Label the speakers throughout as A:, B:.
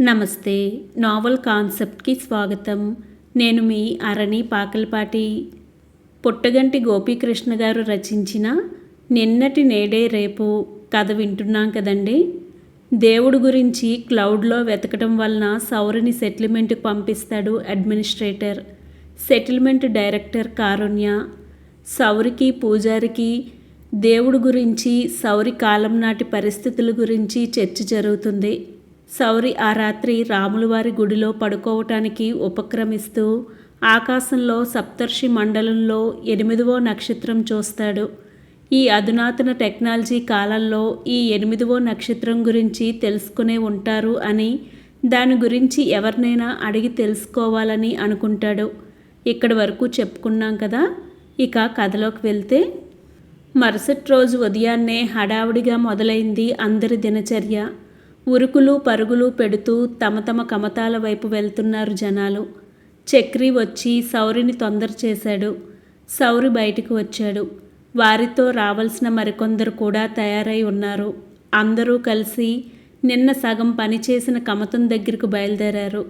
A: నమస్తే. నావల్ కాన్సెప్ట్కి స్వాగతం. నేను మీ అరణి పాకలపాటి. పుట్టగంటి గోపీకృష్ణ గారు రచించిన నిన్నటి నేడే రేపు కథ వింటున్నాం కదండి. దేవుడు గురించి క్లౌడ్లో వెతకడం వలన సౌరిని సెటిల్మెంట్కి పంపిస్తాడు అడ్మినిస్ట్రేటర్. Settlement director Karunya. సౌరికి పూజారికి దేవుడు గురించి సౌరి కాలం నాటి పరిస్థితుల గురించి చర్చ జరుగుతుంది. సౌరి ఆ రాత్రి రాములవారి గుడిలో పడుకోవటానికి ఉపక్రమిస్తూ ఆకాశంలో సప్తర్షి మండలంలో ఎనిమిదవ నక్షత్రం చూస్తాడు. ఈ అధునాతన టెక్నాలజీ కాలంలో ఈ ఎనిమిదవ నక్షత్రం గురించి తెలుసుకునే ఉంటారు అని దాని గురించి ఎవరినైనా అడిగి తెలుసుకోవాలని అనుకుంటాడు. ఇక్కడి వరకు చెప్పుకున్నాం కదా ఇక కథలోకి వెళ్తే మరుసటి రోజు ఉదయాన్నే హడావుడిగా మొదలైంది అందరి దినచర్య. ఉరుకులు పరుగులు పెడుతూ తమ తమ కమతాల వైపు వెళ్తున్నారు జనాలు. చక్రి వచ్చి సౌరిని తొందర చేశాడు. సౌరి బయటికి వచ్చాడు. వారితో రావాల్సిన మరికొందరు కూడా తయారై ఉన్నారు. అందరూ కలిసి నిన్న సగం పని చేసిన కమతం దగ్గరకు బయలుదేరారు.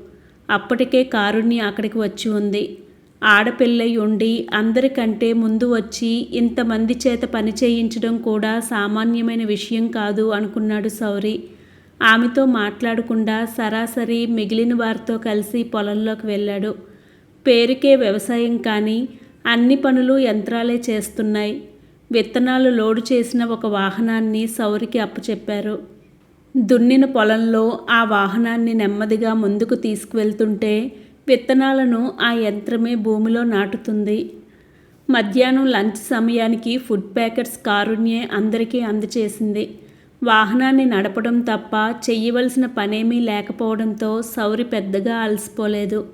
A: అప్పటికే కారుణ్య అక్కడికి వచ్చి ఉంది. ఆడపిల్లై ఉండి అందరికంటే ముందు వచ్చి ఇంతమంది చేత పని చేయించడం కూడా సామాన్యమైన విషయం కాదు అనుకున్నాడు సౌరి. ఆమెతో మాట్లాడకుండా సరాసరి మిగిలిన వారితో కలిసి పొలంలోకి వెళ్ళాడు. పేరుకే వ్యవసాయం కానీ అన్ని పనులు యంత్రాలే చేస్తున్నాయి. విత్తనాలు లోడు చేసిన ఒక వాహనాన్ని సౌరికి అప్పచెప్పారు. దున్నిన పొలంలో ఆ వాహనాన్ని నెమ్మదిగా ముందుకు తీసుకువెళ్తుంటే విత్తనాలను ఆ యంత్రమే భూమిలో నాటుతుంది. మధ్యాహ్నం లంచ్ సమయానికి ఫుడ్ ప్యాకెట్స్ కారుణ్యే అందరికీ అందచేసింది వాహనాన్ని నడపడం తప్ప చెయ్యవలసిన పనేమీ లేకపోవడంతో సౌరి పెద్దగా అలసిపోలేదు.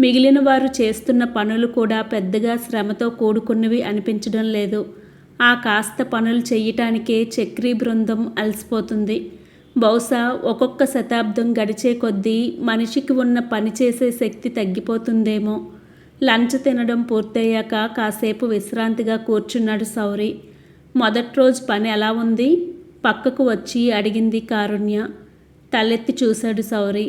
A: మిగిలిన వారు చేస్తున్న పనులు కూడా పెద్దగా శ్రమతో కూడుకున్నవి అనిపించడం లేదు. ఆ కాస్త పనులు చెయ్యటానికే చక్రీ బృందం అలసిపోతుంది. బహుశా ఒక్కొక్క శతాబ్దం గడిచే కొద్దీ మనిషికి ఉన్న పని చేసే శక్తి తగ్గిపోతుందేమో. లంచ్ తినడం పూర్తయ్యాక కాసేపు విశ్రాంతిగా కూర్చున్నాడు సౌరి. మొదటి రోజు పని ఎలా ఉంది? పక్కకు వచ్చి అడిగింది కారుణ్య. తలెత్తి చూశాడు సౌరి.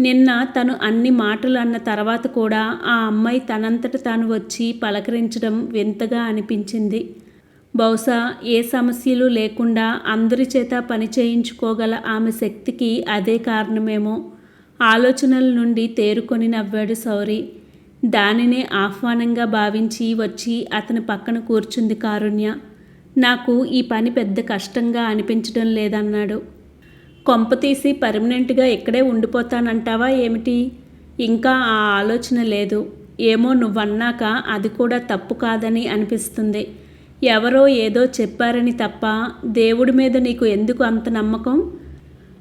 A: నిన్న తను అన్ని మాటలు అన్న తర్వాత కూడా ఆ అమ్మాయి తనంతట తాను వచ్చి పలకరించడం వింతగా అనిపించింది. బహుశా ఏ సమస్యలు లేకుండా అందరి చేత పని చేయించుకోగల ఆమె శక్తికి అదే కారణమేమో ఆలోచనల నుండి తేరుకొని నవ్వాడు సౌరి. దానినే ఆహ్వానంగా భావించి వచ్చి అతని పక్కన కూర్చుంది కారుణ్య. నాకు ఈ పని పెద్ద కష్టంగా అనిపించడం లేదన్నాడు. కొంప తీసి పర్మనెంట్గా ఇక్కడే ఉండిపోతానంటావా ఏమిటి? ఇంకా ఆ ఆలోచన లేదు. ఏమో నువ్వన్నాక అది కూడా తప్పు కాదని అనిపిస్తుంది. ఎవరో ఏదో చెప్పారని తప్ప దేవుడి మీద నీకు ఎందుకు అంత నమ్మకం?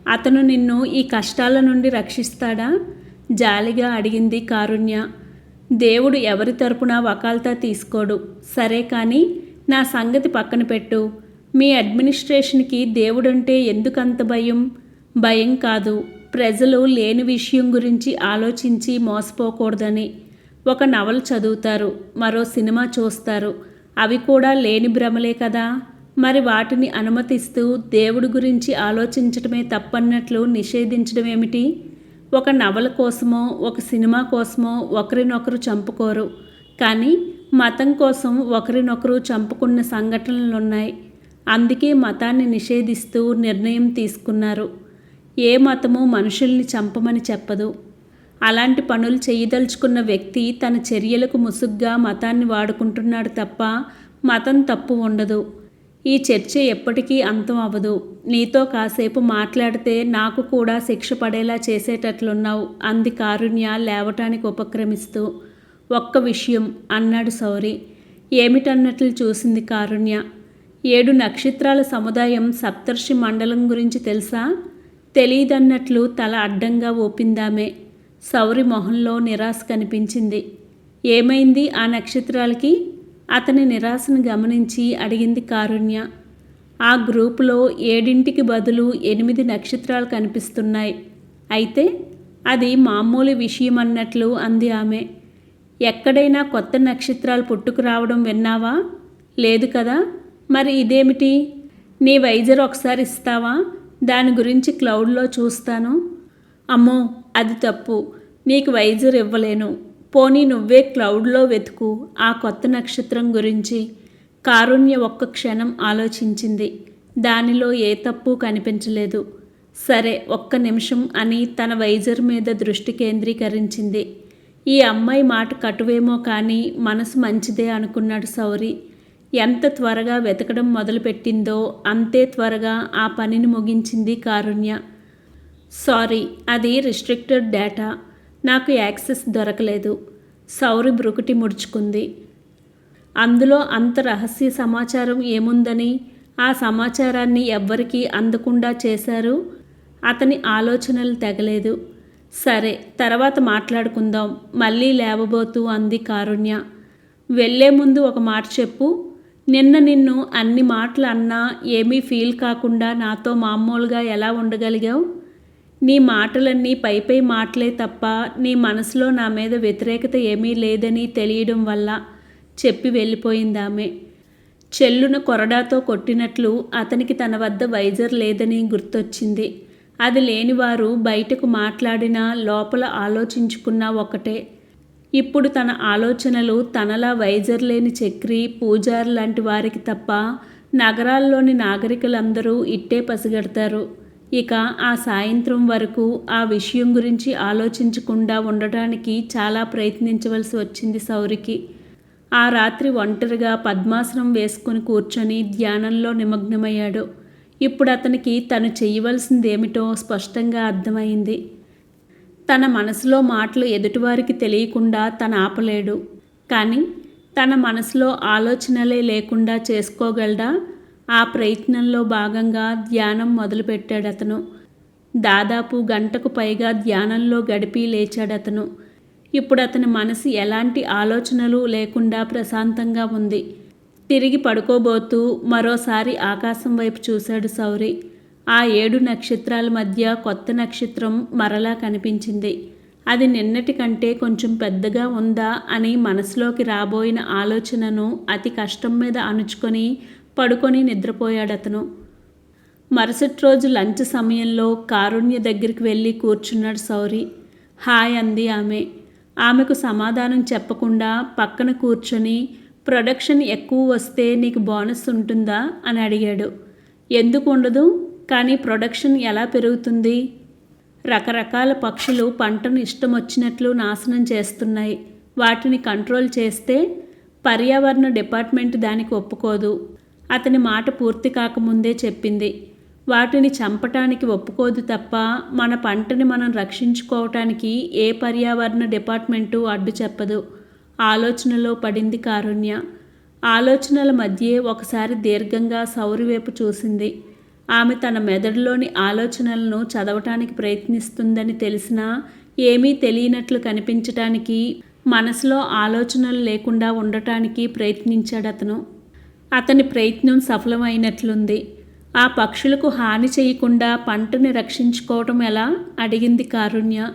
A: అతను నిన్ను ఈ కష్టాల నుండి రక్షిస్తాడా? జాలిగా అడిగింది కారుణ్య. దేవుడు ఎవరి తరపున వకాల్తా తీసుకోడు. సరే కానీ నా సంగతి పక్కన పెట్టు. మీ అడ్మినిస్ట్రేషన్కి దేవుడంటే ఎందుకంత భయం? భయం కాదు. ప్రజలు లేని విషయం గురించి ఆలోచించి మోసపోకూడదని. ఒక నవల చదువుతారు మరో సినిమా చూస్తారు. అవి కూడా లేని భ్రమలే కదా? మరి వాటిని అనుమతిస్తూ దేవుడి గురించి ఆలోచించడమే తప్పన్నట్లు నిషేధించడం ఏమిటి? ఒక నవల కోసమో ఒక సినిమా కోసమో ఒకరినొకరు చంపుకోరు. కానీ మతం కోసం ఒకరినొకరు చంపుకున్న సంఘటనలున్నాయి. అందుకే మతాన్ని నిషేధిస్తూ నిర్ణయం తీసుకున్నారు. ఏ మతము మనుషుల్ని చంపమని చెప్పదు. అలాంటి పనులు చేయదలుచుకున్న వ్యక్తి తన చర్యలకు ముసుగ్గా మతాన్ని వాడుకుంటున్నాడు తప్ప మతం తప్పు ఉండదు. ఈ చర్చ ఎప్పటికీ అంతం అవ్వదు. నీతో కాసేపు మాట్లాడితే నాకు కూడా శిక్ష పడేలా చేసేటట్లున్నావు. అంది కారుణ్య లేవటానికి ఉపక్రమిస్తూ. ఒక్క విషయం అన్నాడు సౌరి. ఏమిటన్నట్లు చూసింది కారుణ్య. ఏడు నక్షత్రాల సముదాయం సప్తర్షి మండలం గురించి తెలుసా? తెలియదన్నట్లు తల అడ్డంగా ఊపిందామే. సౌరి మొహంలో నిరాశ కనిపించింది. ఏమైంది ఆ నక్షత్రాలకి? అతని నిరాశను గమనించి అడిగింది కారుణ్య. ఆ గ్రూపులో ఏడింటికి బదులు ఎనిమిది నక్షత్రాలు కనిపిస్తున్నాయి. అయితే అది మామూలు విషయం అన్నట్లు అంది ఆమె. ఎక్కడైనా కొత్త నక్షత్రాలు పుట్టుకురావడం విన్నావా? లేదు కదా? మరి ఇదేమిటి? నీ వైజర్ ఒకసారి ఇస్తావా? దాని గురించి క్లౌడ్లో చూస్తాను. అమ్మో అది తప్పు. నీకు వైజర్ ఇవ్వలేను. పోనీ నువ్వే క్లౌడ్లో వెతుకు ఆ కొత్త నక్షత్రం గురించి. కారుణ్య ఒక్క క్షణం ఆలోచించింది. దానిలో ఏ తప్పు కనిపించలేదు. సరే ఒక్క నిమిషం అని తన వైజర్ మీద దృష్టి కేంద్రీకరించింది. ఈ అమ్మాయి మాట కటువేమో కానీ మనసు మంచిదే అనుకున్నాడు సౌరి. ఎంత త్వరగా వెతకడం మొదలుపెట్టిందో అంతే త్వరగా ఆ పనిని ముగించింది కారుణ్య. సారీ అది రిస్ట్రిక్టెడ్ డేటా. నాకు యాక్సెస్ దొరకలేదు. సౌరి బ్రుకుటి ముడుచుకుంది. అందులో అంత రహస్య సమాచారం ఏముందని ఆ సమాచారాన్ని ఎవ్వరికీ అందకుండా చేశారు? అతని ఆలోచనలు తెగలేదు. సరే తర్వాత మాట్లాడుకుందాం. మళ్ళీ లేవబోతూ అంది కారుణ్య. వెళ్ళే ముందు ఒక మాట చెప్పు. నిన్న నిన్ను అన్ని మాటలు అన్నా ఏమీ ఫీల్ కాకుండా నాతో మామూలుగా ఎలా ఉండగలిగావు? నీ మాటలన్నీ పై పై మాటలే తప్ప నీ మనసులో నా మీద వ్యతిరేకత ఏమీ లేదని తెలియడం వల్ల చెప్పి వెళ్ళిపోయిందామె చెల్లును కొరడాతో కొట్టినట్లు అతనికి తన వద్ద వైజర్ లేదని గుర్తొచ్చింది. అది లేనివారు బయటకు మాట్లాడినా లోపల ఆలోచించుకున్నా ఒకటే. ఇప్పుడు తన ఆలోచనలు తనలా వైజర్ లేని చక్రి పూజారు లాంటి వారికి తప్ప నగరాల్లోని నాగరికులందరూ ఇట్టే పసిగడతారు. ఇక ఆ సాయంత్రం వరకు ఆ విషయం గురించి ఆలోచించకుండా ఉండటానికి చాలా ప్రయత్నించవలసి వచ్చింది సౌరికి. ఆ రాత్రి ఒంటరిగా పద్మాసనం వేసుకుని కూర్చొని ధ్యానంలో నిమగ్నమయ్యాడు. ఇప్పుడు అతనికి తను చేయవలసిందేమిటో స్పష్టంగా అర్థమైంది. తన మనసులో మాటలు ఎదుటివారికి తెలియకుండా తను ఆపలేడు. కానీ తన మనసులో ఆలోచనలే లేకుండా చేసుకోగలడా? ఆ ప్రయత్నంలో భాగంగా ధ్యానం మొదలుపెట్టాడు అతను దాదాపు గంటకు పైగా ధ్యానంలో గడిపి లేచాడు అతను ఇప్పుడు అతని మనసు ఎలాంటి ఆలోచనలు లేకుండా ప్రశాంతంగా ఉంది. తిరిగి పడుకోబోతూ మరోసారి ఆకాశం వైపు చూశాడు సౌరి. ఆ ఏడు నక్షత్రాల మధ్య కొత్త నక్షత్రం మరలా కనిపించింది. అది నిన్నటి కంటే కొంచెం పెద్దగా ఉందా అని మనసులోకి రాబోయిన ఆలోచనను అతి కష్టం మీద అణుచుకొని పడుకొని నిద్రపోయాడు అతను మరుసటి రోజు లంచ్ సమయంలో కారుణ్య దగ్గరికి వెళ్ళి కూర్చున్నాడు సౌరి. హాయ్ అంది ఆమె. ఆమెకు సమాధానం చెప్పకుండా పక్కన కూర్చొని ప్రొడక్షన్ ఎక్కువ వస్తే నీకు బోనస్ ఉంటుందా? అని అడిగాడు. ఎందుకు ఉండదు? కానీ ప్రొడక్షన్ ఎలా పెరుగుతుంది? రకరకాల పక్షులు పంటను ఇష్టం వచ్చినట్లు నాశనం చేస్తున్నాయి. వాటిని కంట్రోల్ చేస్తే పర్యావరణ డిపార్ట్మెంట్ దానికి ఒప్పుకోదు. అతని మాట పూర్తి కాకముందే చెప్పింది. వాటిని చంపటానికి ఒప్పుకోదు తప్ప మన పంటని మనం రక్షించుకోవటానికి ఏ పర్యావరణ డిపార్ట్మెంటు అడ్డు చెప్పదు. ఆలోచనలో పడింది కారుణ్య. ఆలోచనల మధ్యే ఒకసారి దీర్ఘంగా సౌరివైపు చూసింది. ఆమె తన మెదడులోని ఆలోచనలను చదవటానికి ప్రయత్నిస్తుందని తెలిసినా ఏమీ తెలియనట్లు కనిపించటానికి మనసులో ఆలోచనలు లేకుండా ఉండటానికి ప్రయత్నించాడు అతను. అతని ప్రయత్నం సఫలమైనట్లుంది. ఆ పక్షులకు హాని చేయకుండా పంటని రక్షించుకోవటం ఎలా? అడిగింది కారుణ్య.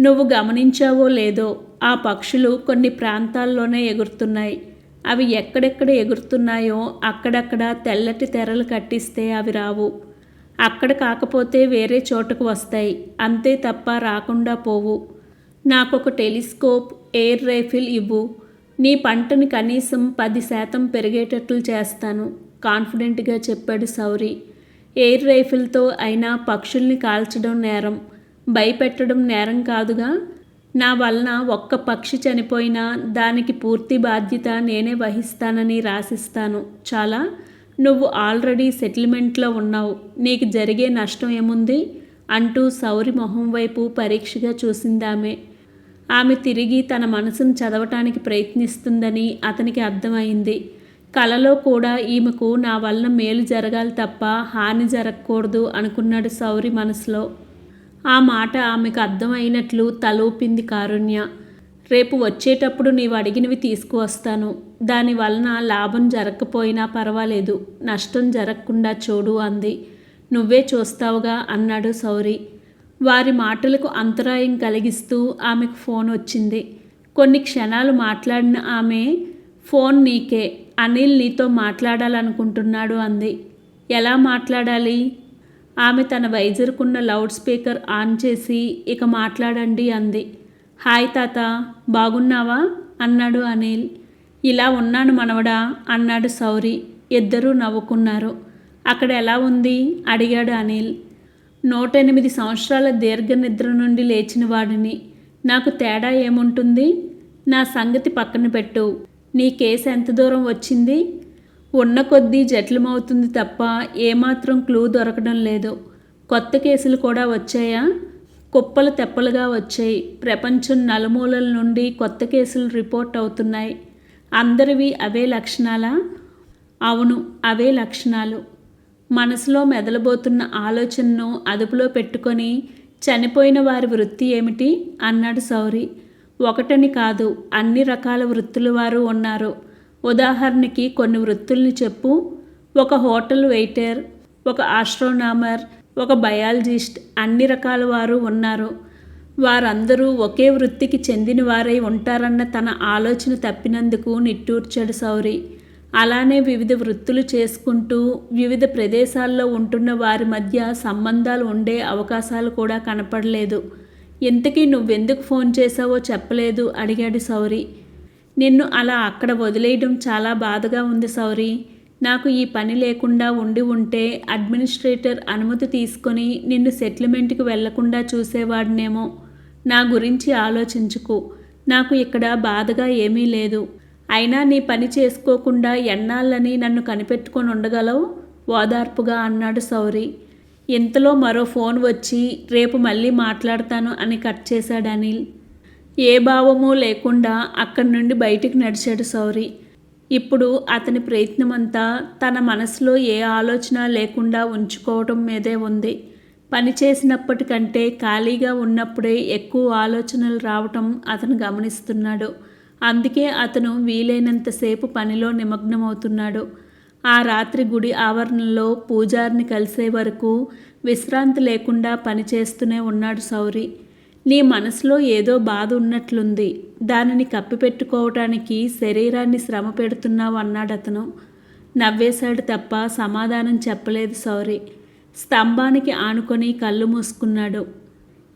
A: నువ్వు గమనించావో లేదో? ఆ పక్షులు కొన్ని ప్రాంతాల్లోనే ఎగురుతున్నాయి. అవి ఎక్కడెక్కడ ఎగురుతున్నాయో అక్కడక్కడ తెల్లటి తెరలు కట్టిస్తే అవి రావు. అక్కడ కాకపోతే వేరే చోటుకు వస్తాయి. అంతే తప్ప రాకుండా పోవు. నాకొక టెలిస్కోప్ ఎయిర్ రైఫిల్ ఇవ్వు. నీ పంటని కనీసం పది శాతం పెరిగేటట్లు చేస్తాను కాన్ఫిడెంట్గా చెప్పాడు సౌరి. ఎయిర్ రైఫిల్తో అయినా పక్షుల్ని కాల్చడం నేరం. భయపెట్టడం నేరం కాదుగా? నా వలన ఒక్క పక్షి చనిపోయినా దానికి పూర్తి బాధ్యత నేనే వహిస్తానని రాసిస్తాను. చాలా నువ్వు ఆల్రెడీ సెటిల్మెంట్లో ఉన్నావు. నీకు జరిగే నష్టం ఏముంది? అంటూ సౌరి మొహం వైపు పరీక్షగా చూసిందామె. ఆమె తిరిగి తన మనసును చదవటానికి ప్రయత్నిస్తుందని అతనికి అర్థమైంది. కలలో కూడా ఈమెకు నా వలన మేలు జరగాలి తప్ప హాని జరగకూడదు అనుకున్నాడు సౌరి మనసులో. ఆ మాట ఆమెకు అర్థమైనట్లు తలూపింది కారుణ్య. రేపు వచ్చేటప్పుడు నీవు అడిగినవి తీసుకువస్తాను. దాని వలన లాభం జరగకపోయినా పర్వాలేదు. నష్టం జరగకుండా చూడు అంది. నువ్వే చూస్తావుగా అన్నాడు సౌరి. వారి మాటలకు అంతరాయం కలిగిస్తూ ఆమెకు ఫోన్ వచ్చింది. కొన్ని క్షణాలు మాట్లాడిన ఆమె ఫోన్ నీకే అనిల్ నీతో మాట్లాడాలనుకుంటున్నాడు అంది. ఎలా మాట్లాడాలి? ఆమె తన వైజర్కున్న లౌడ్ స్పీకర్ ఆన్ చేసి ఇక మాట్లాడండి అంది. హాయ్ తాత బాగున్నావా? అన్నాడు అనిల్. ఇలా ఉన్నాను మనవడా అన్నాడు సౌరి. ఇద్దరూ నవ్వుకున్నారు. అక్కడ ఎలా ఉంది? అడిగాడు అనిల్. నూట ఎనిమిది సంవత్సరాల దీర్ఘ నిద్ర నుండి లేచిన వాడిని. నాకు తేడా ఏముంటుంది? నా సంగతి పక్కన పెట్టు. నీ కేసు ఎంత దూరం వచ్చింది? ఉన్న కొద్దీ జటిలమవుతుంది తప్ప ఏమాత్రం క్లూ దొరకడం లేదు. కొత్త కేసులు కూడా వచ్చాయా? కుప్పలు తెప్పలుగా వచ్చాయి. ప్రపంచం నలుమూలల నుండి కొత్త కేసులు రిపోర్ట్ అవుతున్నాయి. అందరివి అవే లక్షణాలా? అవును అవే లక్షణాలు. మనసులో మెదలబోతున్న ఆలోచనను అదుపులో పెట్టుకొని చనిపోయిన వారి వృత్తి ఏమిటి? అన్నాడు సౌరి ఒకటని కాదు అన్ని రకాల వృత్తుల వారు ఉన్నారు. ఉదాహరణకి కొన్ని వృత్తుల్ని చెప్పు. ఒక హోటల్ వెయిటర్ ఒక ఆస్ట్రోనామర్ ఒక బయాలజిస్ట్ అన్ని రకాల వారు ఉన్నారు. వారందరూ ఒకే వృత్తికి చెందిన వారై ఉంటారన్న తన ఆలోచన తప్పినందుకు నిట్టూర్చాడు సౌరి. అలానే వివిధ వృత్తులు చేసుకుంటూ వివిధ ప్రదేశాల్లో ఉంటున్న వారి మధ్య సంబంధాలు ఉండే అవకాశాలు కూడా కనపడలేదు. ఇంతకీ నువ్వెందుకు ఫోన్ చేశావో చెప్పలేదు అడిగాడు సౌరి. నిన్ను అలా అక్కడ వదిలేయడం చాలా బాధగా ఉంది సౌరి. నాకు ఈ పని లేకుండా ఉండి ఉంటే అడ్మినిస్ట్రేటర్ అనుమతి తీసుకొని నిన్ను సెటిల్మెంట్కి వెళ్ళకుండా చూసేవాడినేమో. నా గురించి ఆలోచించుకు. నాకు ఇక్కడ బాధగా ఏమీ లేదు. అయినా నీ పని చేసుకోకుండా ఎన్నాళ్ళని నన్ను కనిపెట్టుకొని ఉండగలవు? ఓదార్పుగా అన్నాడు సౌరి. ఇంతలో మరో ఫోన్ వచ్చి రేపు మళ్ళీ మాట్లాడతాను అని కట్ చేశాడు అనిల్. ఏ భావము లేకుండా అక్కడి నుండి బయటికి నడిచాడు సౌరి. ఇప్పుడు అతని ప్రయత్నమంతా తన మనసులో ఏ ఆలోచన లేకుండా ఉంచుకోవటం మీదే ఉంది. పని చేసినప్పటికంటే ఖాళీగా ఉన్నప్పుడే ఎక్కువ ఆలోచనలు రావటం అతను గమనిస్తున్నాడు. అందుకే అతను వీలైనంతసేపు పనిలో నిమగ్నమవుతున్నాడు. ఆ రాత్రి గుడి ఆవరణలో పూజారిని కలిసే వరకు విశ్రాంతి లేకుండా పనిచేస్తూనే ఉన్నాడు సౌరి. నీ మనసులో ఏదో బాధ ఉన్నట్లుంది దానిని కప్పిపెట్టుకోవటానికి శరీరాన్ని శ్రమ పెడుతున్నావు అన్నాడు అతను. నవ్వేశాడు తప్ప సమాధానం చెప్పలేదు సౌరి. స్తంభానికి ఆనుకొని కళ్ళు మూసుకున్నాడు.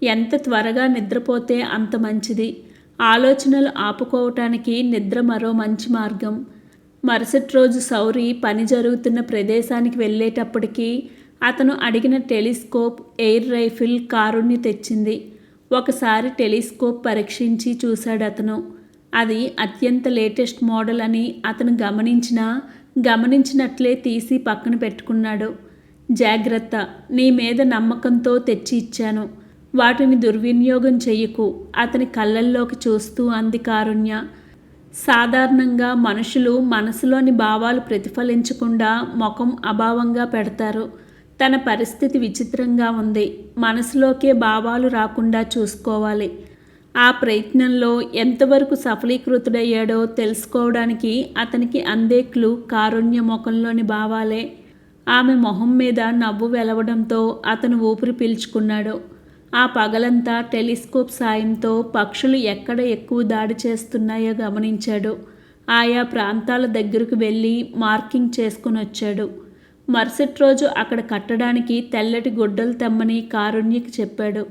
A: ఎంత త్వరగా నిద్రపోతే అంత మంచిది. ఆలోచనలు ఆపుకోవటానికి నిద్ర మరో మంచి మార్గం. మరుసటి రోజు సౌరి పని జరుగుతున్న ప్రదేశానికి వెళ్ళేటప్పటికీ అతను అడిగిన టెలిస్కోప్ ఎయిర్ రైఫిల్ కారుణ్ణి తెచ్చింది. ఒకసారి టెలిస్కోప్ పరీక్షించి చూశాడు అతను. అది అత్యంత లేటెస్ట్ మోడల్ అని అతను గమనించినా గమనించినట్లే తీసి పక్కన పెట్టుకున్నాడు. జాగ్రత్త నీ మీద నమ్మకంతో తెచ్చి ఇచ్చాను. వాటిని దుర్వినియోగం చెయ్యకు అతని కళ్ళల్లోకి చూస్తూ అంది కారుణ్య. సాధారణంగా మనుషులు మనసులోని భావాలు ప్రతిఫలించకుండా ముఖం అభావంగా పెడతారు. తన పరిస్థితి విచిత్రంగా ఉంది. మనసులోకే భావాలు రాకుండా చూసుకోవాలి. ఆ ప్రయత్నంలో ఎంతవరకు సఫలీకృతుడయ్యాడో తెలుసుకోవడానికి అతనికి అందే క్లూ కారుణ్య ముఖంలోని భావాలే. ఆమె మొహం మీద నవ్వు వెలవడంతో అతను ఊపిరి పీల్చుకున్నాడు. ఆ పగలంతా టెలిస్కోప్ సాయంతో పక్షులు ఎక్కడ ఎక్కువ దాడి చేస్తున్నాయో గమనించాడు. ఆయా ప్రాంతాల దగ్గరకు వెళ్ళి మార్కింగ్ చేసుకుని వచ్చాడు మరుసటి రోజు అక్కడ కట్టడానికి తెల్లటి గుడ్డలు తెమ్మని కారుణ్యకి చెప్పాడు.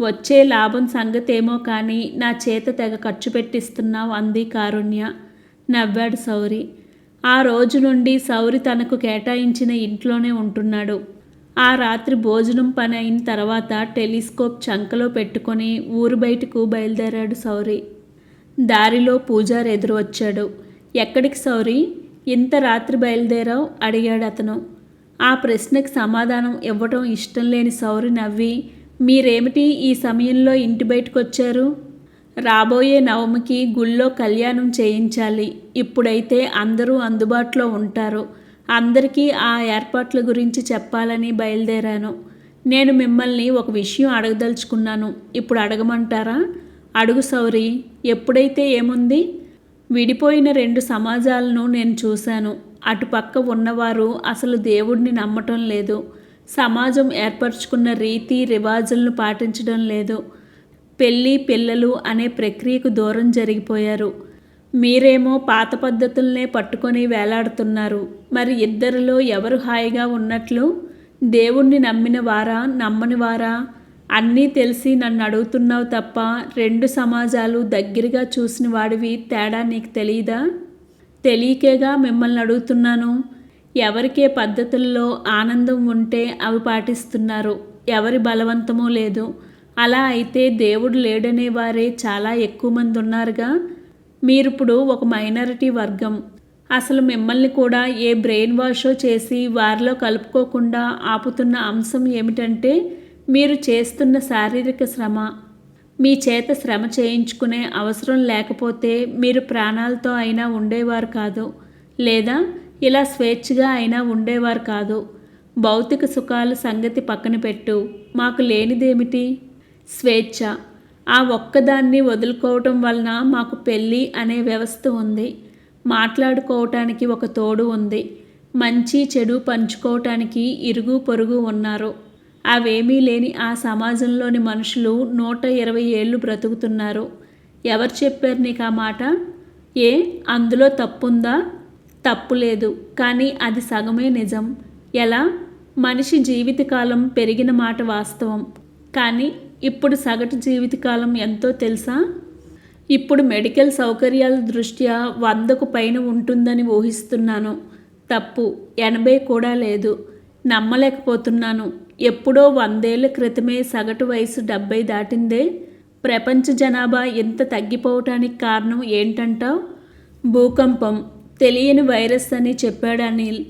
A: వచ్చే లాభం సంగతేమో కానీ నా చేత తెగ ఖర్చు పెట్టిస్తున్నావు అంది కారుణ్య. నవ్వాడు సౌరి. ఆ రోజు నుండి సౌరి తనకు కేటాయించిన ఇంట్లోనే ఉంటున్నాడు. ఆ రాత్రి భోజనం పని అయిన తర్వాత టెలిస్కోప్ చంకలో పెట్టుకొని ఊరు బయటకు బయలుదేరాడు సౌరి. దారిలో పూజారి ఎదురు వచ్చాడు ఎక్కడికి సౌరి? ఇంత రాత్రి బయలుదేరావు? అడిగాడు అతను. ఆ ప్రశ్నకు సమాధానం ఇవ్వటం ఇష్టం లేని సౌరి నవ్వి మీరేమిటి ఈ సమయంలో ఇంటి బయటకు వచ్చారు రాబోయే నవమికి గుళ్ళో కళ్యాణం చేయించాలి. ఇప్పుడైతే అందరూ అందుబాటులో ఉంటారు. అందరికీ ఆ ఏర్పాట్ల గురించి చెప్పాలని బయలుదేరాను. నేను మిమ్మల్ని ఒక విషయం అడగదలుచుకున్నాను. ఇప్పుడు అడగమంటారా? అడుగు సౌరి. ఎప్పుడైతే ఏముంది? విడిపోయిన రెండు సమాజాలను నేను చూశాను. అటుపక్క ఉన్నవారు అసలు దేవుడిని నమ్మటం లేదు. సమాజం ఏర్పరచుకున్న రీతి రివాజులను పాటించడం లేదు. పెళ్ళి పిల్లలు అనే ప్రక్రియకు దూరం జరిగిపోయారు. మీరేమో పాత పద్ధతుల్నే పట్టుకొని వేలాడుతున్నారు. మరి ఇద్దరిలో ఎవరు హాయిగా ఉన్నట్లు? దేవుణ్ణి నమ్మిన వారా నమ్మని వారా అన్నీ తెలిసి నన్ను అడుగుతున్నావు తప్ప రెండు సమాజాలు దగ్గరగా చూసిన వాడివి తేడా నీకు తెలియదా తెలియకేగా మిమ్మల్ని అడుగుతున్నాను. ఎవరికే పద్ధతుల్లో ఆనందం ఉంటే అవి పాటిస్తున్నారు. ఎవరి బలవంతమూ లేదు. అలా అయితే దేవుడు లేడనే వారే చాలా ఎక్కువ మంది ఉన్నారుగా? మీరిప్పుడు ఒక మైనారిటీ వర్గం. అసలు మిమ్మల్ని కూడా ఏ బ్రెయిన్ వాషో చేసి వారిలో కలుపుకోకుండా ఆపుతున్న అంశం ఏమిటంటే మీరు చేస్తున్న శారీరక శ్రమ మీ చేత శ్రమ చేయించుకునే అవసరం లేకపోతే మీరు ప్రాణాలతో అయినా ఉండేవారు కాదు. లేదా ఇలా స్వేచ్ఛగా అయినా ఉండేవారు కాదు. భౌతిక సుఖాల సంగతి పక్కన పెట్టు. మాకు లేనిదేమిటి? స్వేచ్ఛ. ఆ ఒక్కదాన్ని వదులుకోవటం వలన మాకు పెళ్ళి అనే వ్యవస్థ ఉంది. మాట్లాడుకోవటానికి ఒక తోడు ఉంది. మంచి చెడు పంచుకోవటానికి ఇరుగు పొరుగు ఉన్నారు. అవేమీ లేని ఆ సమాజంలోని మనుషులు నూట ఇరవై ఏళ్ళు బ్రతుకుతున్నారు. ఎవరు చెప్పారు నీకు ఆ మాట? ఏ అందులో తప్పుందా? తప్పు లేదు కానీ అది సగమే నిజం. ఎలా? మనిషి జీవితకాలం పెరిగిన మాట వాస్తవం. కానీ ఇప్పుడు సగటు జీవితకాలం ఎంతో తెలుసా? ఇప్పుడు మెడికల్ సౌకర్యాల దృష్ట్యా వందకు పైన ఉంటుందని ఊహిస్తున్నాను. తప్పు ఎనభై కూడా లేదు. నమ్మలేకపోతున్నాను. ఎప్పుడో వందేళ్ళ క్రితమే సగటు వయసు డెబ్బై దాటిందే. ప్రపంచ జనాభా ఇంత తగ్గిపోవటానికి కారణం ఏంటంటావు? భూకంపం తెలియని వైరస్ అని చెప్పాడు అనిల్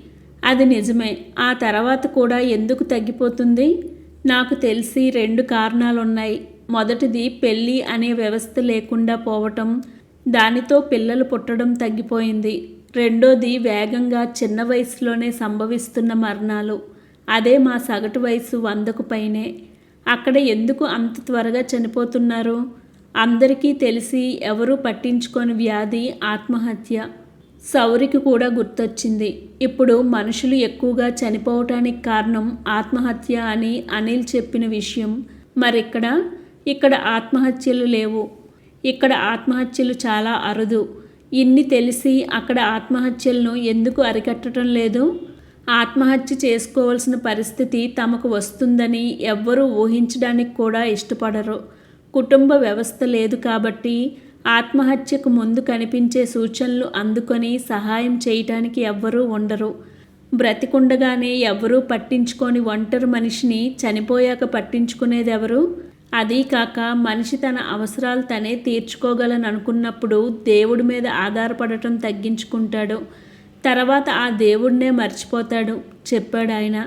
A: అది నిజమే. ఆ తర్వాత కూడా ఎందుకు తగ్గిపోతుంది? నాకు తెలిసి రెండు కారణాలున్నాయి. మొదటిది పెళ్ళి అనే వ్యవస్థ లేకుండా పోవటం దానితో పిల్లలు పుట్టడం తగ్గిపోయింది. రెండోది వేగంగా చిన్న వయసులోనే సంభవిస్తున్న మరణాలు. అదే మా సగటు వయసు వందకు పైనే. అక్కడ ఎందుకు అంత త్వరగా చనిపోతున్నారు? అందరికీ తెలిసి ఎవరూ పట్టించుకొని వ్యాధి ఆత్మహత్య సౌరికి కూడా గుర్తొచ్చింది. ఇప్పుడు మనుషులు ఎక్కువగా చనిపోవటానికి కారణం ఆత్మహత్య అని అనిల్ చెప్పిన విషయం. మరిక్కడ? ఇక్కడ ఆత్మహత్యలు లేవు. ఇక్కడ ఆత్మహత్యలు చాలా అరుదు. ఇన్ని తెలిసి అక్కడ ఆత్మహత్యలను ఎందుకు అరికట్టడం లేదు? ఆత్మహత్య చేసుకోవాల్సిన పరిస్థితి తమకు వస్తుందని ఎవ్వరూ ఊహించడానికి కూడా ఇష్టపడరు. కుటుంబ వ్యవస్థ లేదు కాబట్టి ఆత్మహత్యకు ముందు కనిపించే సూచనలు అందుకొని సహాయం చేయటానికి ఎవ్వరూ ఉండరు. బ్రతికుండగానే ఎవరూ పట్టించుకొని ఒంటరి మనిషిని చనిపోయాక పట్టించుకునేది ఎవరు అదీ కాక మనిషి తన అవసరాలు తనే తీర్చుకోగలననుకున్నప్పుడు దేవుడి మీద ఆధారపడటం తగ్గించుకుంటాడు. తర్వాత ఆ దేవుడినే మర్చిపోతాడు. చెప్పాడు ఆయన.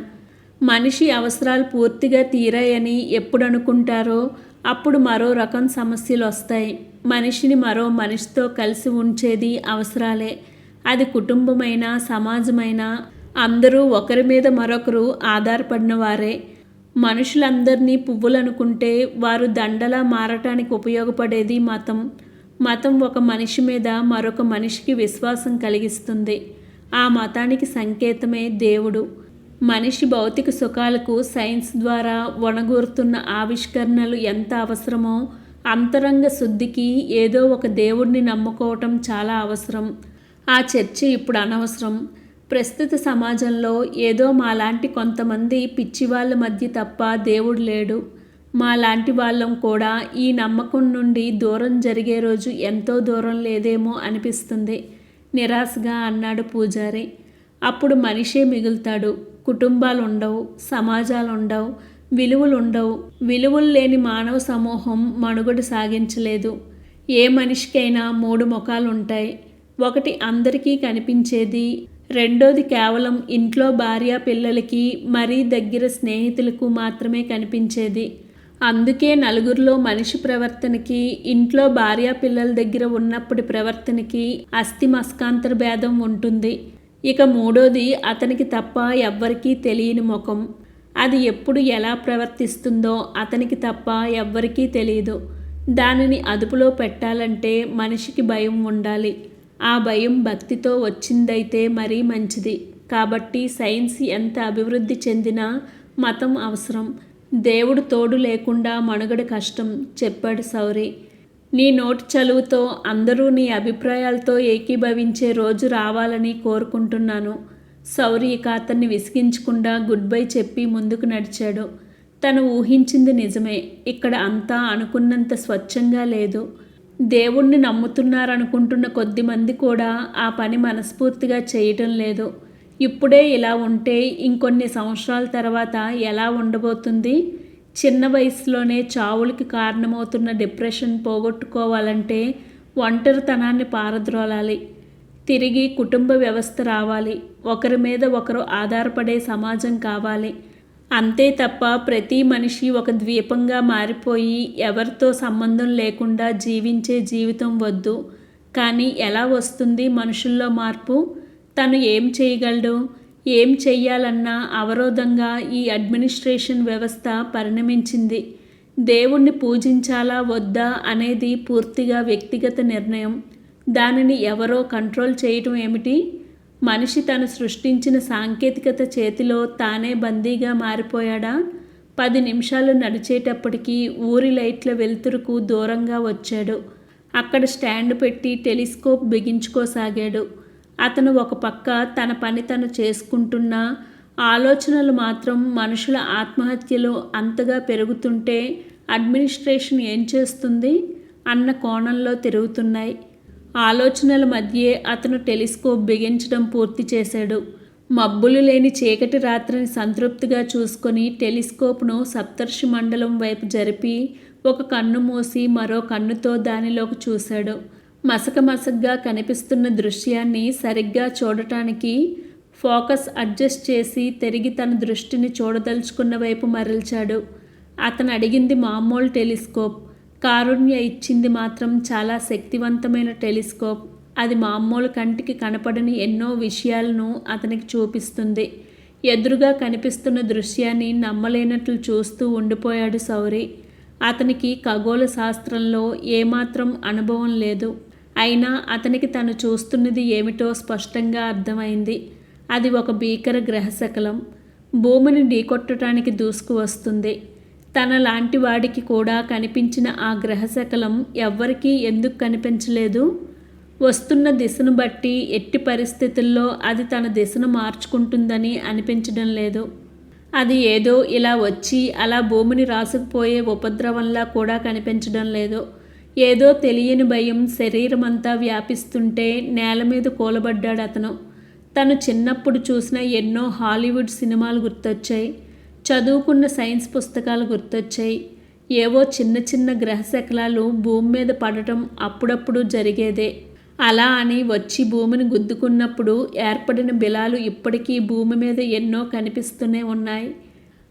A: మనిషి అవసరాలు పూర్తిగా తీరాయని ఎప్పుడు అనుకుంటారో అప్పుడు మరో రకం సమస్యలు వస్తాయి. మనిషిని మరో మనిషితో కలిసి ఉంచేది అవసరాలే. అది కుటుంబమైనా సమాజమైనా అందరూ ఒకరి మీద మరొకరు ఆధారపడిన వారే మనుషులందరినీ పువ్వులనుకుంటే వారు దండలా మారటానికి ఉపయోగపడేది మతం. మతం ఒక మనిషి మీద మరొక మనిషికి విశ్వాసం కలిగిస్తుంది. ఆ మతానికి సంకేతమే దేవుడు. మనిషి భౌతిక సుఖాలకు సైన్స్ ద్వారా వనగూరుతున్న ఆవిష్కరణలు ఎంత అవసరమో అంతరంగ శుద్ధికి ఏదో ఒక దేవుడిని నమ్ముకోవటం చాలా అవసరం. ఆ చర్చ ఇప్పుడు అనవసరం. ప్రస్తుత సమాజంలో ఏదో మాలాంటి కొంతమంది పిచ్చివాళ్ళ మధ్య తప్ప దేవుడు లేడు. మాలాంటి వాళ్ళం కూడా ఈ నమ్మకం నుండి దూరం జరిగే రోజు ఎంతో దూరం లేదేమో అనిపిస్తుంది. నిరాశగా అన్నాడు పూజారి. అప్పుడు మనిషే మిగులుతాడు. కుటుంబాలు ఉండవు సమాజాలు ఉండవు విలువలు ఉండవు విలువలు లేని మానవ సమూహం మనుగడ సాగించలేదు. ఏ మనిషికైనా మూడు ముఖాలు ఉంటాయి ఒకటి అందరికీ కనిపించేది రెండోది కేవలం ఇంట్లో భార్య పిల్లలకి మరీ దగ్గర స్నేహితులకు మాత్రమే కనిపించేది. అందుకే నలుగురిలో మనిషి ప్రవర్తనకి ఇంట్లో భార్య పిల్లల దగ్గర ఉన్నప్పటి ప్రవర్తనకి అస్థి మస్కాంతర భేదం ఉంటుంది. ఇక మూడోది అతనికి తప్ప ఎవ్వరికీ తెలియని ముఖం. అది ఎప్పుడు ఎలా ప్రవర్తిస్తుందో అతనికి తప్ప ఎవ్వరికీ తెలియదు దానిని అదుపులో పెట్టాలంటే మనిషికి భయం ఉండాలి. ఆ భయం భక్తితో వచ్చిందైతే మరీ మంచిది. కాబట్టి సైన్స్ ఎంత అభివృద్ధి చెందినా మతం అవసరం. దేవుడు తోడు లేకుండా మనుగడ కష్టం చెప్పాడు సౌరి. నీ నోటి చలువుతో అందరూ నీ అభిప్రాయాలతో ఏకీభవించే రోజు రావాలని కోరుకుంటున్నాను. సౌరి ఇక అతన్ని విసిగించకుండా గుడ్ బై చెప్పి ముందుకు నడిచాడు. తను ఊహించింది నిజమే. ఇక్కడ అంతా అనుకున్నంత స్వచ్ఛంగా లేదు. దేవుణ్ణి నమ్ముతున్నారనుకుంటున్న కొద్ది మంది కూడా ఆ పని మనస్ఫూర్తిగా చేయటం లేదు. ఇప్పుడే ఇలా ఉంటే ఇంకొన్ని సంవత్సరాల తర్వాత ఎలా ఉండబోతుంది? చిన్న వయసులోనే చావులకి కారణమవుతున్న డిప్రెషన్ పోగొట్టుకోవాలంటే ఒంటరితనాన్ని పారద్రోలాలి. తిరిగి కుటుంబ వ్యవస్థ రావాలి. ఒకరి మీద ఒకరు ఆధారపడే సమాజం కావాలి. అంతే తప్ప ప్రతి మనిషి ఒక ద్వీపంగా మారిపోయి ఎవరితో సంబంధం లేకుండా జీవించే జీవితం వద్దు. కానీ ఎలా వస్తుంది మనుషుల్లో మార్పు? తను ఏం చేయగలడు? ఏం చెయ్యాలన్నా అవరోధంగా ఈ అడ్మినిస్ట్రేషన్ వ్యవస్థ పరిణమించింది. దేవుణ్ణి పూజించాలా వద్దా అనేది పూర్తిగా వ్యక్తిగత నిర్ణయం. దానిని ఎవరో కంట్రోల్ చేయటం ఏమిటి? మనిషి తను సృష్టించిన సాంకేతికత చేతిలో తానే బందీగా మారిపోయాడా? పది నిమిషాలు నడిచేటప్పటికి ఊరి లైట్ల వెలుతురుకు దూరంగా వచ్చాడు. అక్కడ స్టాండ్ పెట్టి టెలిస్కోప్ బిగించుకోసాగాడు. అతను ఒక పక్క తన పని తను చేసుకుంటున్నా ఆలోచనలు మాత్రం మనుషుల ఆత్మహత్యలు అంతగా పెరుగుతుంటే అడ్మినిస్ట్రేషన్ ఏం చేస్తుంది? అన్న కోణంలో తిరుగుతున్నాయి. ఆలోచనల మధ్యే అతను టెలిస్కోప్ బిగించడం పూర్తి చేశాడు. మబ్బులు లేని చీకటి రాత్రిని సంతృప్తిగా చూసుకొని టెలిస్కోప్ను సప్తర్షి మండలం వైపు జరిపి ఒక కన్ను మూసి మరో కన్నుతో దానిలోకి చూశాడు. మసక మసగ్గా కనిపిస్తున్న దృశ్యాన్ని సరిగ్గా చూడటానికి ఫోకస్ అడ్జస్ట్ చేసి తిరిగి తన దృష్టిని చూడదలుచుకున్న వైపు మరల్చాడు. అతను అడిగింది మామూలు టెలిస్కోప్. కారుణ్య ఇచ్చింది మాత్రం చాలా శక్తివంతమైన టెలిస్కోప్. అది మామూలు కంటికి కనపడని ఎన్నో విషయాలను అతనికి చూపిస్తుంది. ఎదురుగా కనిపిస్తున్న దృశ్యాన్ని నమ్మలేనట్లు చూస్తూ ఉండిపోయాడు సౌరి అతనికి ఖగోళ శాస్త్రంలో ఏమాత్రం అనుభవం లేదు. అయినా అతనికి తను చూస్తున్నది ఏమిటో స్పష్టంగా అర్థమైంది. అది ఒక భీకర గ్రహశకలం. భూమిని ఢీకొట్టడానికి దూసుకు వస్తుంది. తన లాంటి వాడికి కూడా కనిపించిన ఆ గ్రహశకలం ఎవ్వరికీ ఎందుకు కనిపించలేదు? వస్తున్న దిశను బట్టి ఎట్టి పరిస్థితుల్లో అది తన దిశను మార్చుకుంటుందని అనిపించడం లేదు. అది ఏదో ఇలా వచ్చి అలా భూమిని రాసుకుపోయే ఉపద్రవంలా కూడా కనిపించడం లేదు. ఏదో తెలియని భయం శరీరమంతా వ్యాపిస్తుంటే నేల మీద కూలబడ్డాడు అతను. తను చిన్నప్పుడు చూసిన ఎన్నో హాలీవుడ్ సినిమాలు గుర్తొచ్చాయి. చదువుకున్న సైన్స్ పుస్తకాలు గుర్తొచ్చాయి. ఏవో చిన్న చిన్న గ్రహశకలాలు భూమి మీద పడటం అప్పుడప్పుడు జరిగేదే. అలా అని వచ్చి భూమిని గుద్దుకున్నప్పుడు ఏర్పడిన బిలాలు ఇప్పటికీ భూమి మీద ఎన్నో కనిపిస్తూనే ఉన్నాయి.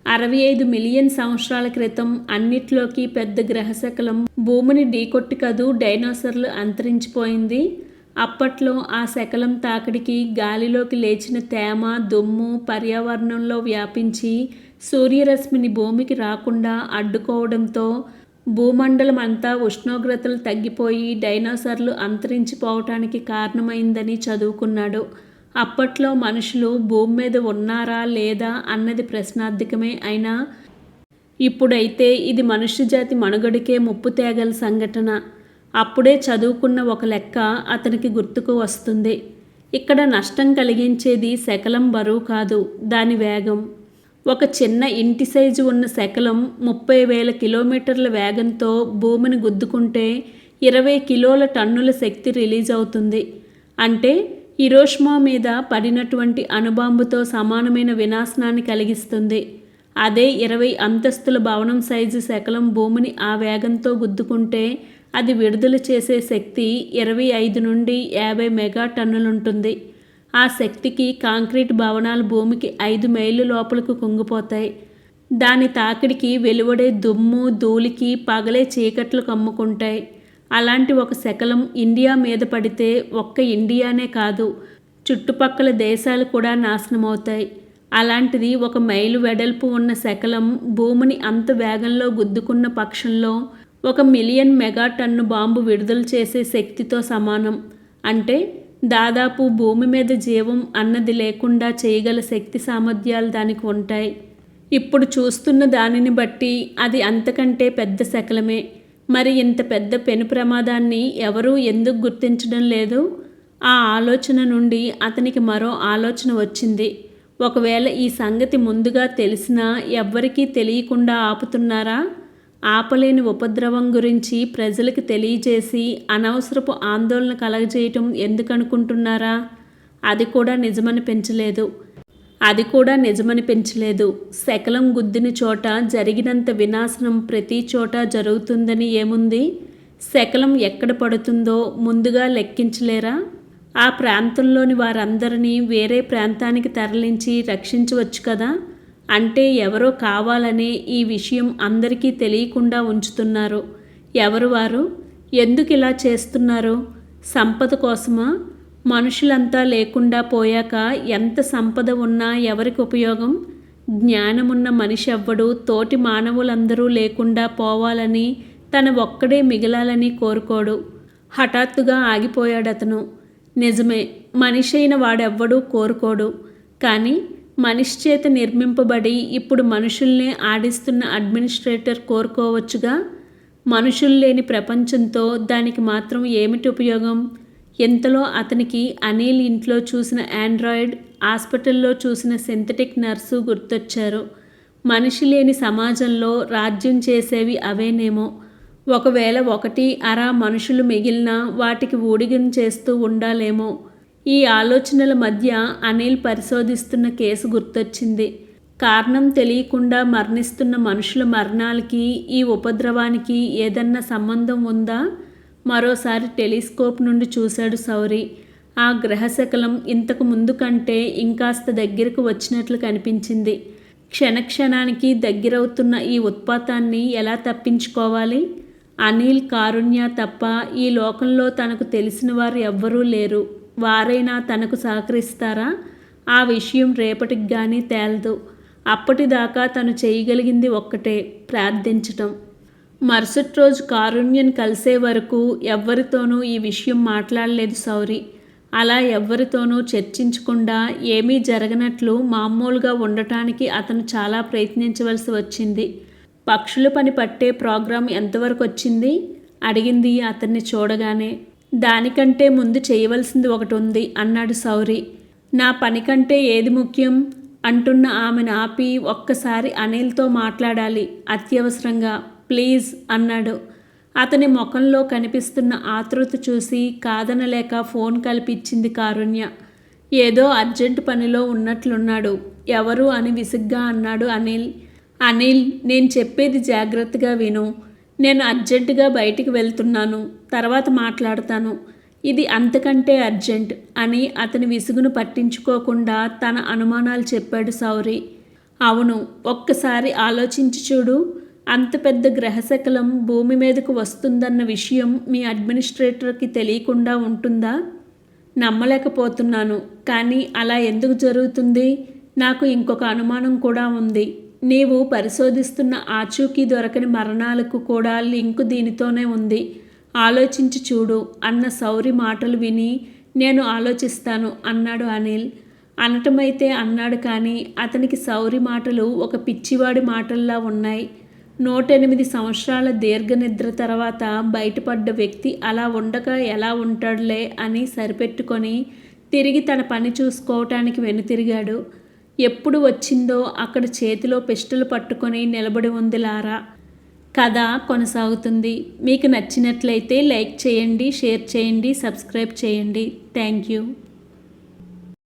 A: అరవై ఐదు మిలియన్ సంవత్సరాల క్రితం అన్నిట్లోకి పెద్ద గ్రహశకలం భూమిని ఢీకొట్టి కదూ డైనోసర్లు అంతరించిపోయింది. అప్పట్లో ఆ శకలం తాకిడికి గాలిలోకి లేచిన తేమ దుమ్ము పర్యావరణంలో వ్యాపించి సూర్యరశ్మిని భూమికి రాకుండా అడ్డుకోవడంతో భూమండలం అంతా ఉష్ణోగ్రతలు తగ్గిపోయి డైనోసార్లు అంతరించిపోవటానికి కారణమైందని చదువుకున్నాడు. అప్పట్లో మనుషులు భూమి మీద ఉన్నారా లేదా అన్నది ప్రశ్నార్థకమే అయినా ఇప్పుడైతే ఇది మనుష్య జాతి మనుగడికే ముప్పు తేగల సంఘటన. అప్పుడే చదువుకున్న ఒక లెక్క అతనికి గుర్తుకు వస్తుంది. ఇక్కడ నష్టం కలిగించేది శకలం బరువు కాదు దాని వేగం. ఒక చిన్న ఇంటి సైజు ఉన్న శకలం ముప్పై వేల కిలోమీటర్ల వేగంతో భూమిని గుద్దుకుంటే ఇరవై కిలోల టన్నుల శక్తి రిలీజ్ అవుతుంది. అంటే ఇరోష్మా మీద పడినటువంటి అణుబాంబుతో సమానమైన వినాశనాన్ని కలిగిస్తుంది. అదే ఇరవై అంతస్తుల భవనం సైజు శకలం భూమిని ఆ వేగంతో గుద్దుకుంటే అది విడుదల చేసే శక్తి ఇరవై ఐదు నుండి యాభై మెగా టన్నులుంటుంది. ఆ శక్తికి కాంక్రీట్ భవనాలు భూమికి ఐదు మైళ్ళు లోపలకు కుంగిపోతాయి. దాని తాకిడికి వెలువడే దుమ్ము ధూళికి పగలే చీకట్లు కమ్ముకుంటాయి. అలాంటి ఒక శకలం ఇండియా మీద పడితే ఒక్క ఇండియానే కాదు చుట్టుపక్కల దేశాలు కూడా నాశనమవుతాయి. అలాంటిది ఒక మైలు వెడల్పు ఉన్న శకలం భూమిని అంత వేగంలో గుద్దుకున్న పక్షంలో ఒక మిలియన్ మెగా టన్ను బాంబు విడుదల చేసే శక్తితో సమానం. అంటే దాదాపు భూమి మీద జీవం అన్నది లేకుండా చేయగల శక్తి సామర్థ్యాలు దానికి ఉంటాయి. ఇప్పుడు చూస్తున్న దానిని బట్టి అది అంతకంటే పెద్ద శకలమే. మరి ఇంత పెద్ద పెను ప్రమాదాన్ని ఎవరూ ఎందుకు గుర్తించడం లేదు? ఆ ఆలోచన నుండి అతనికి మరో ఆలోచన వచ్చింది. ఒకవేళ ఈ సంగతి ముందుగా తెలిసినా ఎవ్వరికీ తెలియకుండా ఆపుతున్నారా? ఆపలేని ఉపద్రవం గురించి ప్రజలకు తెలియజేసి అనవసరపు ఆందోళన కలగజేయటం ఎందుకనుకుంటున్నారా? అది కూడా నిజమని పెంచలేదు అది కూడా నిజమనిపించలేదు శకలం గుద్దిన చోట జరిగినంత వినాశనం ప్రతి చోట జరుగుతుందని ఏముంది? శకలం ఎక్కడ పడుతుందో ముందుగా లెక్కించలేరా? ఆ ప్రాంతంలోని వారందరినీ వేరే ప్రాంతానికి తరలించి రక్షించవచ్చు కదా? అంటే ఎవరో కావాలనే ఈ విషయం అందరికీ తెలియకుండా ఉంచుతున్నారు. ఎవరు వారు? ఎందుకు ఇలా చేస్తున్నారు? సంపద కోసమా? మనుషులంతా లేకుండా పోయాక ఎంత సంపద ఉన్నా ఎవరికి ఉపయోగం? జ్ఞానమున్న మనిషి ఎవ్వడు తోటి మానవులందరూ లేకుండా పోవాలని తన ఒక్కడే మిగలాలని కోరుకోడు. హఠాత్తుగా ఆగిపోయాడు అతను నిజమే మనిషి అయిన వాడెవ్వడూ కోరుకోడు. కానీ మనిషి చేత నిర్మింపబడి ఇప్పుడు మనుషుల్నే ఆడిస్తున్న అడ్మినిస్ట్రేటర్ కోరుకోవచ్చుగా? మనుషులు లేని ప్రపంచంతో దానికి మాత్రం ఏమిటి ఉపయోగం? ఇంతలో అతనికి అనిల్ ఇంట్లో చూసిన ఆండ్రాయిడ్ హాస్పిటల్లో చూసిన సింథటిక్ నర్సు గుర్తొచ్చారు. మనిషి లేని సమాజంలో రాజ్యం చేసేవి అవేనేమో. ఒకవేళ ఒకటి అర మనుషులు మిగిలిన వాటికి ఊడిగం చేస్తూ ఉండాలేమో. ఈ ఆలోచనల మధ్య అనిల్ పరిశోధిస్తున్న కేసు గుర్తొచ్చింది. కారణం తెలియకుండా మరణిస్తున్న మనుషుల మరణాలకి ఈ ఉపద్రవానికి ఏదన్నా సంబంధం ఉందా? మరోసారి టెలిస్కోప్ నుండి చూశాడు సౌరి. ఆ గ్రహశకలం ఇంతకు ముందు కంటే ఇంకాస్త దగ్గరకు వచ్చినట్లు కనిపించింది. క్షణక్షణానికి దగ్గరవుతున్న ఈ ఉత్పాతాన్ని ఎలా తప్పించుకోవాలి? అనిల్ కారుణ్య తప్ప ఈ లోకంలో తనకు తెలిసిన వారు ఎవ్వరూ లేరు. వారైనా తనకు సహకరిస్తారా? ఆ విషయం రేపటికి కానీ తేలదు. అప్పటిదాకా తను చేయగలిగింది ఒక్కటే ప్రార్థించటం. మరుసటి రోజు కారుణ్యం కలిసే వరకు ఎవ్వరితోనూ ఈ విషయం మాట్లాడలేదు సౌరి. అలా ఎవ్వరితోనూ చర్చించకుండా ఏమీ జరగనట్లు మామూలుగా ఉండటానికి అతను చాలా ప్రయత్నించవలసి వచ్చింది. పక్షుల పని పట్టే ప్రోగ్రాం ఎంతవరకు వచ్చింది? అడిగింది అతన్ని చూడగానే. దానికంటే ముందు చేయవలసింది ఒకటి ఉంది అన్నాడు సౌరి. నా పని కంటే ఏది ముఖ్యం? అంటున్న ఆమెను ఆపి ఒక్కసారి అనిల్తో మాట్లాడాలి అత్యవసరంగా. ప్లీజ్ అన్నాడు. అతని ముఖంలో కనిపిస్తున్న ఆతృత చూసి కాదనలేక ఫోన్ కల్పించింది కారుణ్య. ఏదో అర్జెంట్ పనిలో ఉన్నట్లున్నాడు. ఎవరు అని విసుగ్గా అన్నాడు అనిల్. అనిల్ నేను చెప్పేది జాగ్రత్తగా విను. నేను అర్జెంటుగా బయటికి వెళ్తున్నాను. తర్వాత మాట్లాడతాను. ఇది అంతకంటే అర్జెంట్ అని అతని విసుగును పట్టించుకోకుండా తన అనుమానాలు చెప్పాడు సౌరి. అవును ఒక్కసారి ఆలోచించి చూడు. అంత పెద్ద గ్రహశకలం భూమి మీదకు వస్తుందన్న విషయం మీ అడ్మినిస్ట్రేటర్కి తెలియకుండా ఉంటుందా? నమ్మలేకపోతున్నాను. కానీ అలా ఎందుకు జరుగుతుంది? నాకు ఇంకొక అనుమానం కూడా ఉంది. నీవు పరిశోధిస్తున్న ఆచూకీ దొరకని మరణాలకు కూడా లింకు దీనితోనే ఉంది. ఆలోచించి చూడు అన్న సౌరి మాటలు విని నేను ఆలోచిస్తాను అన్నాడు అనిల్. అనటమైతే అన్నాడు కానీ అతనికి సౌరి మాటలు ఒక పిచ్చివాడి మాటల్లా ఉన్నాయి. నూటెనిమిది సంవత్సరాల దీర్ఘనిద్ర తర్వాత బయటపడ్డ వ్యక్తి అలా ఉండక ఎలా ఉంటాడులే అని సరిపెట్టుకొని తిరిగి తన పని చూసుకోవటానికి వెనుతిరిగాడు. ఎప్పుడు వచ్చిందో అక్కడ చేతిలో పిస్టలు పట్టుకొని నిలబడి ఉంది లారా. కథ కొనసాగుతుంది. మీకు నచ్చినట్లయితే లైక్ చేయండి షేర్ చేయండి సబ్స్క్రైబ్ చేయండి. Thank you.